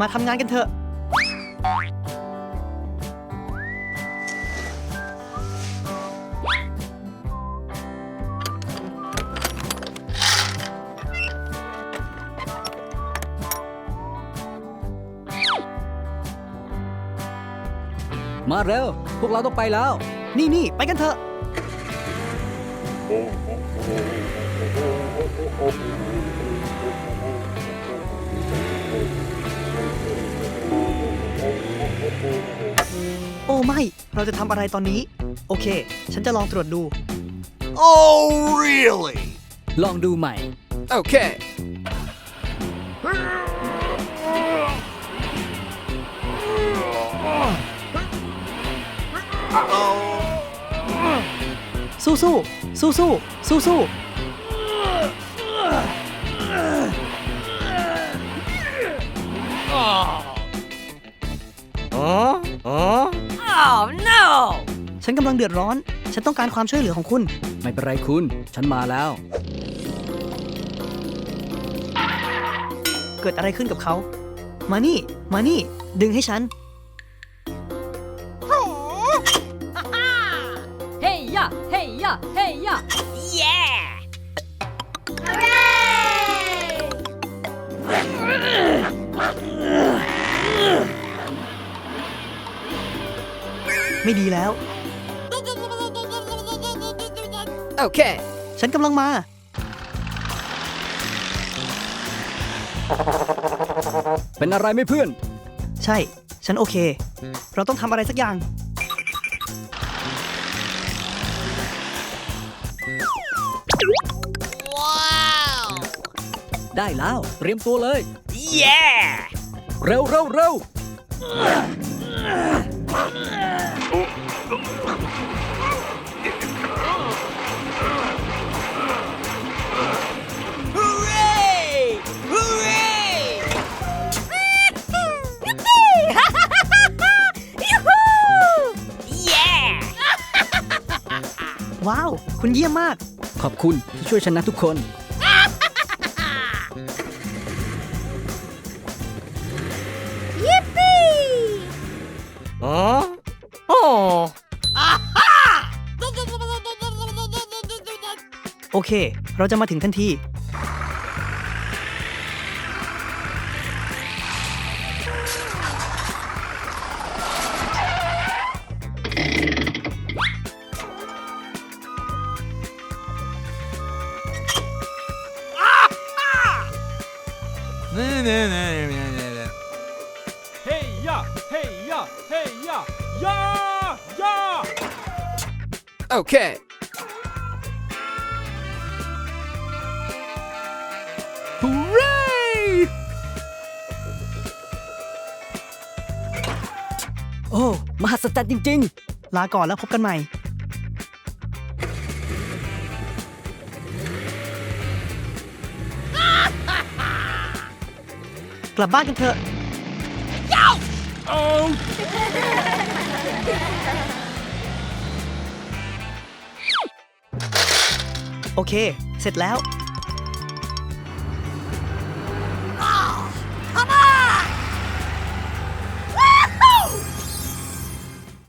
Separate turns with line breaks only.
มาทำงานกันเถอะ
มาเร็ว พวกเราต้องไปแล้ว
นี่นี่ไปกันเถอะโอ้ ไม่ เราจะทำอะไรตอนนี้ โอเค ฉันจะลองตรวจดู
Oh, really?
ลองดูใหม่
Okay.
สู้สู้สู้สู้สู้สู้
Huh? Huh?
ฉันกำลังเดือดร้อน ฉันต้องการความช่วยเหลือของคุณ
ไม่เป็นไรคุณ ฉันมาแล้ว
เกิดอะไรขึ้นกับเขา มานี่ มานี่ ดึงให้ฉัน
เฮ้ยยะเฮ้ยยะเฮ้ยยะ
ไม่ดีแล้ว
Okay.
ฉันกำลังมา
เป็นอะไรไหม่เพื่อน
ใช่ ฉันโอเค เราต้องทำอะไรสักอย่าง
ได้แล้ว เตรียมตัวเลย
Yeah.
เร็วเร็วเร็ว
ว้าว คุณเยี่ยมมาก
ขอบคุณที่ช่วยฉันนะทุกคน
Huh? Oh.
โอเค เราจะมาถึงทันที
Hey ya, hey ya, hey ya, ya, ya.
Okay.
โอ้ มหัศจรรย์จริง ๆ
ลาก่อนแล้วพบกันใหม่ ลับบ้านกันเถอะ
Oh.
โอเค เสร็จแล้ว